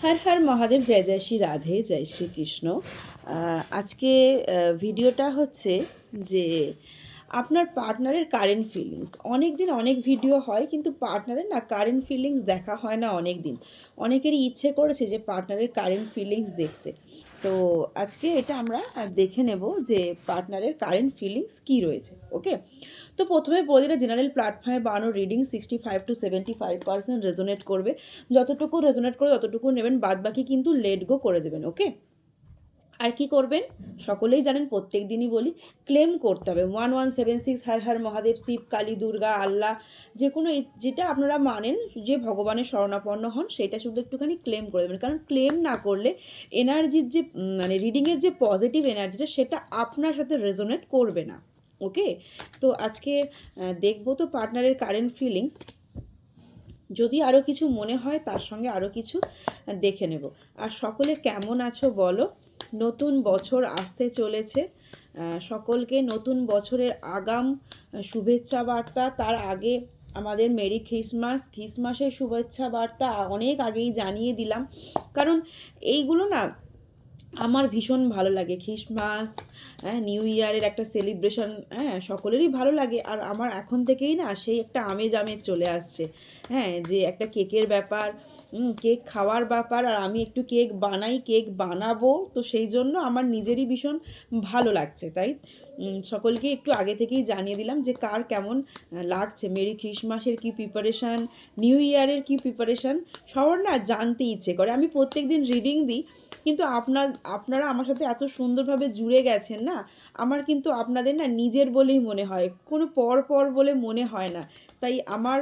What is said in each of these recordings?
হর হর মহাদেব জয় জয় শ্রী রাধে জয় শ্রী কৃষ্ণ। আহ, আজকে ভিডিওটা হচ্ছে যে আপনার পার্টনারের কারেন্ট ফিলিংস অনেক দিন অনেক ভিডিও হয় কিন্তু পার্টনারের না কারেন্ট ফিলিংস দেখা হয় না অনেক দিন অনেকেরই ইচ্ছে করেছে যে পার্টনারের কারেন্ট ফিলিংস দেখতে। তো আজকে এটা আমরা দেখে নেব যে পার্টনারের কারেন্ট ফিলিংস কি রয়েছে ওকে তো প্রথমে প্রতিটা জেনারেল প্ল্যাটফর্মে বানো reading sixty five to seventy five percent resonate করবে। যতটুকু রেজোনেট করে ততটুকু নেবেন বাদ বাকি কিন্তু লেট গো করে দেবেন ওকে আর কি করবেন? সকলেই জানেন, প্রত্যেক দিনই বলি ক্লেম করতে হবে। One one seven six Har Har Mahadev, Shiv, Kali, Durga, Allah, যে কোনো যেটা আপনারা মানেন, যে ভগবানের শরণাপন্ন হন, সেটা শুধু একটুখানি ক্লেম করে দেবেন। কারণ ক্লেম না করলে এনার্জির যে মানে রিডিংয়ের যে পজিটিভ এনার্জিটা সেটা আপনার সাথে রেজোনেট করবে না। ওকে তো আজকে দেখব তো পার্টনারের কারেন্ট ফিলিংস যদি আরও কিছু মনে হয়, তার সঙ্গে আরও কিছু দেখে নেব। আর সকলে কেমন আছো বলো? নতুন বছর আসতে চলেছে। সকলকে নতুন বছরের আগাম শুভেচ্ছা বার্তা। তার আগে আমাদের মেরি খ্রিসমাস খ্রিসমাসের শুভেচ্ছা বার্তা অনেক আগেই জানিয়ে দিলাম। কারণ এইগুলো না আমার ভীষণ ভালো লাগে। খ্রিসমাস হ্যাঁ নিউ ইয়ারের একটা সেলিব্রেশন হ্যাঁ সকলেরই ভালো লাগে। আর আমার এখন থেকেই না সেই একটা আমেজ আমেজ চলে আসছে। হ্যাঁ যে একটা কেকের ব্যাপার কেক খাওয়ার ব্যাপার আর আমি একটু কেক বানাই, কেক বানাবো। তো সেই জন্য আমার নিজেরই ভীষণ ভালো লাগছে, তাই? সকলকে একটু আগে থেকেই জানিয়ে দিলাম যে কার কেমন লাগছে। মেরি খ্রিসমাসের কি প্রিপারেশান নিউ ইয়ারের কি প্রিপারেশান সবার না জানতে ইচ্ছে করে। আমি প্রত্যেক দিন রিডিং দিই কিন্তু আপনার, আপনারা আমার সাথে এত সুন্দরভাবে জুড়ে গেছেন না, আমার কিন্তু আপনাদের না নিজের বলেই মনে হয়, কোনো পর পর বলে মনে হয় না। তাই আমার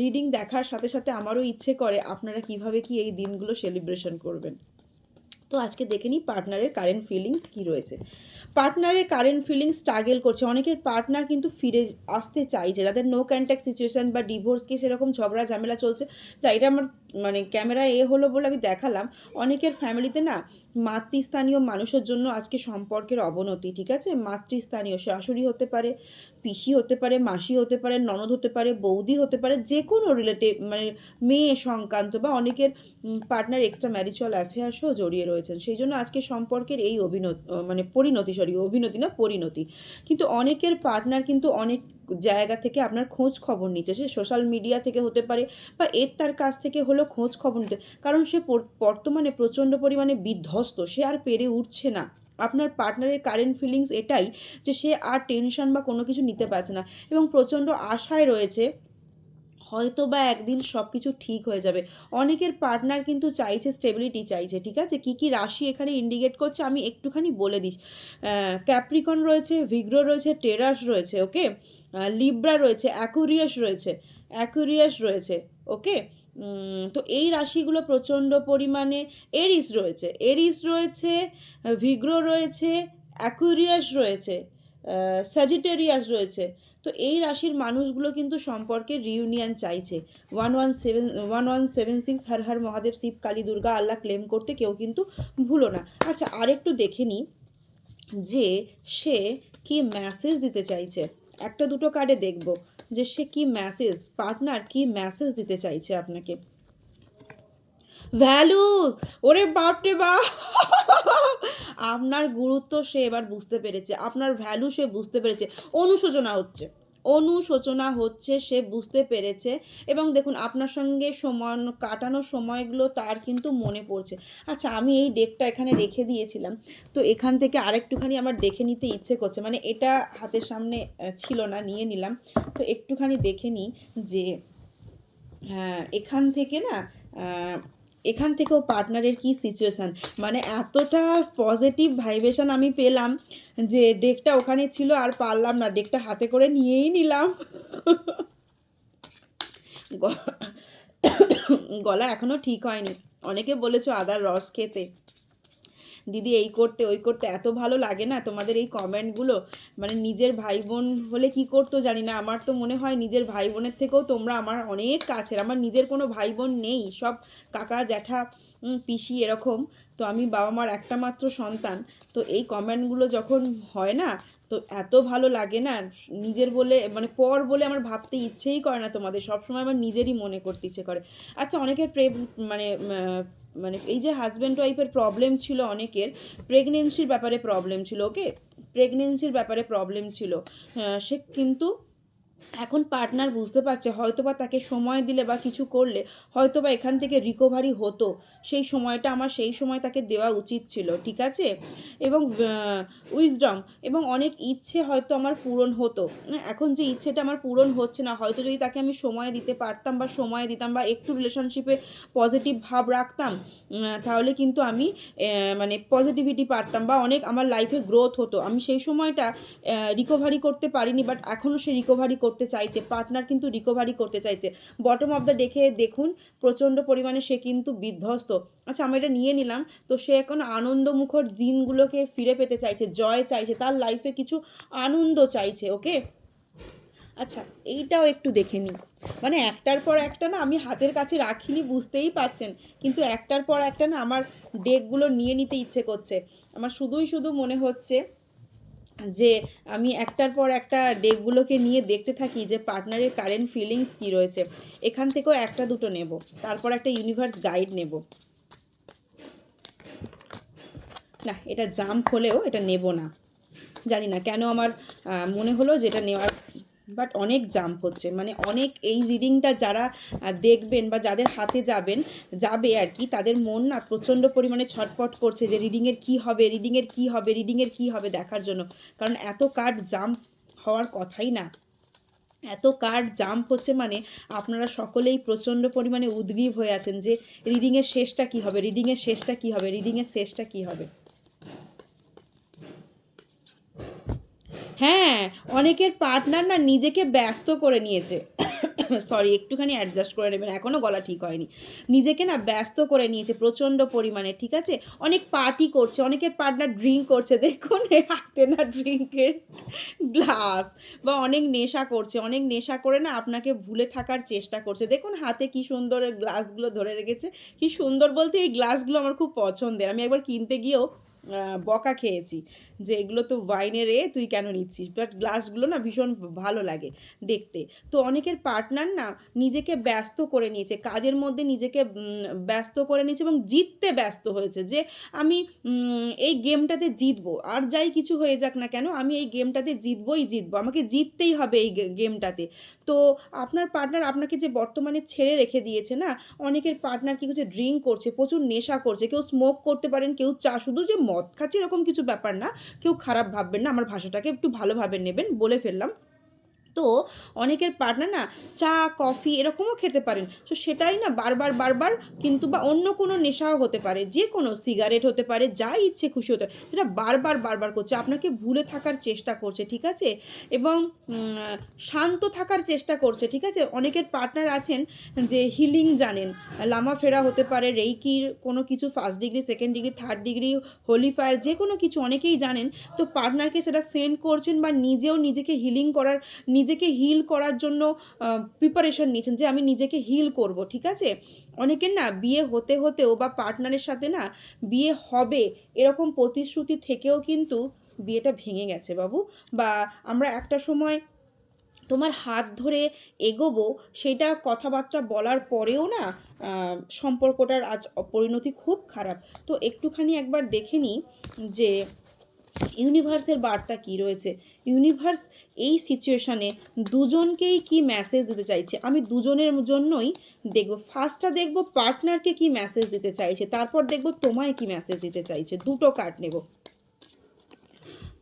রিডিং দেখার সাথে সাথে আমারও ইচ্ছে করে আপনারা কীভাবে কি এই দিনগুলো সেলিব্রেশন করবেন। তো আজকে দেখে নিই পার্টনারের কারেন্ট ফিলিংস কী রয়েছে। পার্টনারের কারেন্ট ফিলিংস স্ট্রাগেল করছে। অনেকের পার্টনার কিন্তু ফিরে আসতে চাইছে, যাদের নো কন্ট্যাক্ট সিচুয়েশন বা ডিভোর্স কেস সেরকম ঝগড়া ঝামেলা চলছে তো এটা আমার মানে ক্যামেরা এ হলো বলে আমি দেখালাম। অনেকের ফ্যামিলিতে না মাতৃস্থানীয় মানুষের জন্য আজকে সম্পর্কের অবনতি, ঠিক আছে? মাতৃস্থানীয় শাশুড়ি হতে পারে, পিসি হতে পারে, মাসি হতে পারে, ননদ হতে পারে, বৌদি হতে পারে, যে কোনো রিলেটিভ মানে মেয়ে সংক্রান্ত বা অনেকের পার্টনার এক্সট্রা ম্যারিচুয়াল অ্যাফেয়ার্সও জড়িয়ে রয়েছেন। সেই জন্য আজকে সম্পর্কের এই অভিনতি মানে পরিণতি সরি অভিনতি না, পরিণতি। কিন্তু অনেকের পার্টনার কিন্তু অনেক জায়গা থেকে আপনার খোঁজ খবর নিচ্ছে। সে সোশ্যাল মিডিয়া থেকে হতে পারে বা এর তার কাছ থেকে হলো খোঁজ খবর নিতে কারণ সে বর্তমানে প্রচণ্ড পরিমাণে বিধ্বস্ত, সে আর পেরে উঠছে না। আপনার পার্টনারের কারেন্ট ফিলিংস এটাই যে সে আর টেনশন বা কোনো কিছু নিতে পারছে না। এবং প্রচণ্ড আশায় রয়েছে হয়তো বা একদিন সব কিছু ঠিক হয়ে যাবে। অনেকের পার্টনার কিন্তু চাইছে স্টেবিলিটি চাইছে, ঠিক আছে? কী কী রাশি এখানে ইন্ডিকেট করছে আমি একটুখানি বলে দিস। ক্যাপ্রিকন রয়েছে ভিগ্রো রয়েছে টেরাস রয়েছে ওকে লিব্রা রয়েছে অ্যাকুরিয়াস রয়েছে অ্যাকুরিয়াস রয়েছে ওকে তো এই রাশিগুলো প্রচণ্ড পরিমাণে এরিস রয়েছে। এরিস রয়েছে ভিগ্রো রয়েছে অ্যাকুরিয়াস রয়েছে স্যাজিটেরিয়াস রয়েছে। তো এই রাশির মানুষগুলো কিন্তু সম্পর্কে রিউনিয়ন চাইছে। One one seven one one seven six Har Har Mahadev, Shiv, Kali, Durga, Allah claim করতে কেউ কিন্তু ভুলো না। আচ্ছা আরেকটু দেখে নিই যে সে কি মেসেজ দিতে চাইছে। একটা দুটো কার্ডে দেখব যে সে কি মেসেজ পার্টনার কি মেসেজ দিতে চাইছে আপনাকে। ভ্যালু ওরে বাপরে বাপ! আপনার গুরুত্ব সে এবার বুঝতে পেরেছে, আপনার ভ্যালু সে বুঝতে পেরেছে, অনুশোচনা হচ্ছে অনুশোচনা হচ্ছে, সে বুঝতে পেরেছে এবং দেখুন আপনার সঙ্গে সময়, কাটানো সময়গুলো তার কিন্তু মনে পড়ছে। আচ্ছা আমি এই ডেকটা এখানে রেখে দিয়েছিলাম, তো এখান থেকে আরেকটুখানি আমার দেখে নিতে ইচ্ছে করছে মানে এটা হাতের সামনে ছিল না, নিয়ে নিলাম, তো একটুখানি দেখে নিই যে হ্যাঁ এখান থেকে না এখান থেকেও পার্টনারের কি সিচুয়েশান মানে এতটা পজিটিভ ভাইব্রেশন আমি পেলাম যে ডেকটা ওখানে ছিল আর পারলাম না। ডেকটা হাতে করে নিয়েই নিলাম। গলা এখনও ঠিক হয়নি। অনেকে বলেছ আদার রস খেতে। দিদি, এই করতে, ওই করতে এত ভালো লাগে না তোমাদের এই কমেন্টগুলো মানে নিজের ভাই বোন হলে কি করতো জানি না। আমার তো মনে হয় নিজের ভাই বোনের থেকেও তোমরা আমার অনেক কাছের। আমার নিজের কোনো ভাই বোন নেই। সব কাকা, জ্যাঠা পিসি এরকম। তো আমি বাবা মার একটা মাত্র সন্তান। তো এই কমেন্টগুলো যখন হয় না, তো এত ভালো লাগে না। নিজের বলে মানে পর বলে আমার ভাবতে ইচ্ছেই করে না তোমাদের। সবসময় আমার নিজেরই মনে করতে ইচ্ছে করে। আচ্ছা অনেকের প্রেম মানে মানে এই যে হাজব্যান্ড ওয়াইফের প্রবলেম ছিল অনেকের প্রেগনেন্সির ব্যাপারে প্রবলেম ছিল ওকে প্রেগনেন্সির ব্যাপারে প্রবলেম ছিল। সে কিন্তু এখন পার্টনার বুঝতে পারছে, হয়তোবা তাকে সময় দিলে বা কিছু করলে হয়তোবা এখান থেকে রিকভারি হতো। সেই সময়টা আমার সেই সময় তাকে দেওয়া উচিত ছিল, ঠিক আছে? এবং উইজডম এবং অনেক ইচ্ছে হয়তো আমার পূরণ হতো। এখন যে ইচ্ছেটা আমার পূরণ হচ্ছে না, হয়তো যদি তাকে আমি সময় দিতে পারতাম বা সময় দিতাম বা একটু রিলেশনশিপে পজিটিভ ভাব রাখতাম তাহলে কিন্তু আমি মানে পজিটিভিটি পারতাম বা অনেক আমার লাইফে গ্রোথ হতো। আমি সেই সময়টা রিকভারি করতে পারিনি বাট এখনও সে রিকভারি করতে চাইছে পার্টনার কিন্তু রিকভারি করতে চাইছে। বটম অফ দ্য ডেকে দেখুন, প্রচণ্ড পরিমাণে সে কিন্তু বিধ্বস্ত। আচ্ছা আমি এটা নিয়ে নিলাম। তো সে এখন আনন্দমুখর দিনগুলোকে ফিরে পেতে চাইছে, জয় চাইছে, তার লাইফে কিছু আনন্দ চাইছে ওকে আচ্ছা এইটাও একটু দেখে নিই। মানে একটার পর একটা না, আমি হাতের কাছে রাখিনি, বুঝতেই পারছেন। কিন্তু একটার পর একটা না, আমার ডেকগুলো নিয়ে নিতে ইচ্ছে করছে। আমার শুধুই শুধু মনে হচ্ছে যে আমি একটার পর একটা ডেকগুলোকে নিয়ে দেখতে থাকি যে পার্টনারের কারেন্ট ফিলিংস কী রয়েছে। এখান থেকেও একটা দুটো নেব, তারপর একটা ইউনিভার্স গাইড নেব। না, এটা জাম্প হলেও এটা নেব না। জানি না, কেন আমার মনে হলো যেটা নেওয়ার বাট অনেক জাম্প হচ্ছে। মানে অনেক এই রিডিংটা যারা দেখবেন বা যাদের হাতে যাবেন, যাবে আর কি, তাদের মন না প্রচণ্ড পরিমাণে ছটফট করছে যে রিডিংয়ের কী হবে রিডিংয়ের কী হবে রিডিংয়ের কী হবে দেখার জন্য। কারণ এত কার্ড জাম্প হওয়ার কথাই না। এত কার্ড জাম্প হচ্ছে মানে আপনারা সকলেই প্রচণ্ড পরিমাণে উদ্গ্রীব হয়ে আছেন যে রিডিংয়ের শেষটা কী হবে রিডিংয়ের শেষটা কী হবে রিডিংয়ের শেষটা কী হবে। হ্যাঁ অনেকের পার্টনার না নিজেকে ব্যস্ত করে নিয়েছে। সরি একটুখানি অ্যাডজাস্ট করে নেবেন এখনও গলা ঠিক হয়নি। নিজেকে না ব্যস্ত করে নিয়েছে, প্রচণ্ড পরিমাণে, ঠিক আছে? অনেক পার্টি করছে, অনেকের পার্টনার ড্রিঙ্ক করছে, দেখুন হাতে না ড্রিঙ্কের গ্লাস বা অনেক নেশা করছে, অনেক নেশা করে না আপনাকে ভুলে থাকার চেষ্টা করছে। দেখুন, হাতে কি সুন্দর গ্লাসগুলো ধরে রেখেছে, কি সুন্দর বলতে এই গ্লাসগুলো আমার খুব পছন্দের। আমি একবার কিনতে গিয়েও বকা খেয়েছি। যে এগুলো তো ওয়াইনের এ তুই কেন নিচ্ছিস? বাট গ্লাসগুলো না ভীষণ ভালো লাগে দেখতে। তো অনেকের পার্টনার না নিজেকে ব্যস্ত করে নিয়েছে, কাজের মধ্যে নিজেকে ব্যস্ত করে নিয়েছে এবং জিততে ব্যস্ত হয়েছে যে আমি এই গেমটাতে জিতবো। আর যাই কিছু হয়ে যাক না কেন, আমি এই গেমটাতে জিতবই জিতবো। আমাকে জিততেই হবে এই গেমটাতে তো আপনার পার্টনার আপনাকে যে বর্তমানে ছেড়ে রেখে দিয়েছে না, অনেকের পার্টনার কি করছে ড্রিঙ্ক করছে, প্রচুর নেশা করছে, কেউ স্মোক করতে পারেন, কেউ চা, শুধু যে মদ খাচ্ছে এরকম কিছু ব্যাপার না কেউ খারাপ ভাববেন না আমার ভাষাটাকে একটু ভালোভাবে নেবেন বলে ফেললাম। তো অনেকের পার্টনার না চা কফি এরকমও খেতে পারেন। তো সেটাই না বারবার বারবার কিন্তু বা অন্য কোনো নেশাও হতে পারে, যে কোনো সিগারেট হতে পারে, যা ইচ্ছে খুশি হতে পারে। সেটা বারবার বারবার করছে। আপনাকে ভুলে থাকার চেষ্টা করছে, ঠিক আছে? এবং শান্ত থাকার চেষ্টা করছে, ঠিক আছে? অনেকের পার্টনার আছেন যে হিলিং জানেন। লামা ফেরা হতে পারে রেইকির কোনো কিছু first degree second degree third degree holy fire যে কোনো কিছু অনেকেই জানেন। তো পার্টনারকে সেটা সেন্ড করছেন বা নিজেও নিজেকে হিলিং করার নিজেকে হিল করার জন্য প্রিপারেশন নিয়েছেন যে আমি নিজেকে হিল করব, ঠিক আছে? অনেকের না বিয়ে হতে হতেও বা পার্টনারের সাথে না বিয়ে হবে এরকম প্রতিশ্রুতি থেকেও কিন্তু বিয়েটা ভেঙে গেছে বাবু। বা আমরা একটা সময় তোমার হাত ধরে এগোবো, সেটা কথাবার্তা বলার পরেও না সম্পর্কটার আজ পরিণতি খুব খারাপ। তো একটুখানি একবার দেখে নিই যে ইউনিভার্সের বার্তা কি রয়েছে? ইউনিভার্স এই সিচুয়েশানে দুজনকেই কি মেসেজ দিতে চাইছে? আমি দুজনের জন্যই দেখব। ফার্স্টটা দেখব পার্টনারকে কি মেসেজ দিতে চাইছে? তারপর দেখব তোমায় কি মেসেজ দিতে চাইছে? দুটো কার্ড নেব।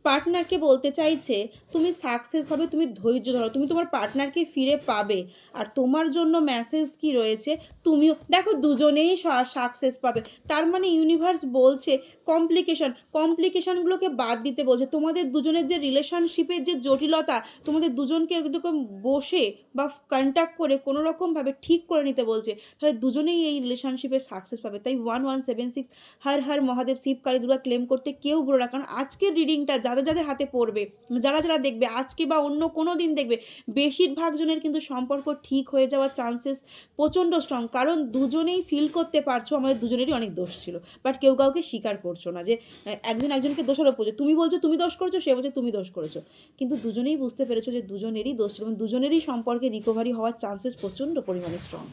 পার্টনারকে বলতে চাইছে, তুমি সাকসেস হবে, তুমি ধৈর্য ধরো, তুমি তোমার পার্টনারকে ফিরে পাবে। আর তোমার জন্য মেসেজ কি রয়েছে, তুমিও দেখো, দুজনেই সাকসেস পাবে। তার মানে ইউনিভার্স বলছে কমপ্লিকেশন কমপ্লিকেশনগুলোকে বাদ দিতে বলছে। তোমাদের দুজনের যে রিলেশনশিপের যে জটিলতা, তোমাদের দুজনকে এরকম বসে বা কন্ট্যাক্ট করে কোনো রকমভাবে ঠিক করে নিতে বলছে। তাহলে দুজনেই এই রিলেশনশিপে সাকসেস পাবে। তাই one one seven six Har Har Mahadev Shiv Kali Durga claim করতে কেউ ভুলো না। কারণ আজকের রিডিংটা যাদের যাদের হাতে পড়বে, যারা যারা দেখবে, আজকে বা অন্য কোনো দিন দেখবে, বেশিরভাগ জনের কিন্তু সম্পর্ক ঠিক হয়ে যাওয়ার চান্সেস প্রচণ্ড স্ট্রং কারণ দুজনেই ফিল করতে পারছ, আমাদের দুজনেরই অনেক দোষ ছিল। বাট কেউ কাউকে স্বীকার করছ না যে, একজন একজনকে দোষারোপ করছে। তুমি বলছো, তুমি দোষ করেছ, সে বলছে, তুমি দোষ করেছ। কিন্তু দুজনেই বুঝতে পেরেছ যে দুজনেরই দোষ ছিল দুজনেরই সম্পর্কে রিকভারি হওয়ার চান্সেস প্রচণ্ড পরিমাণে স্ট্রং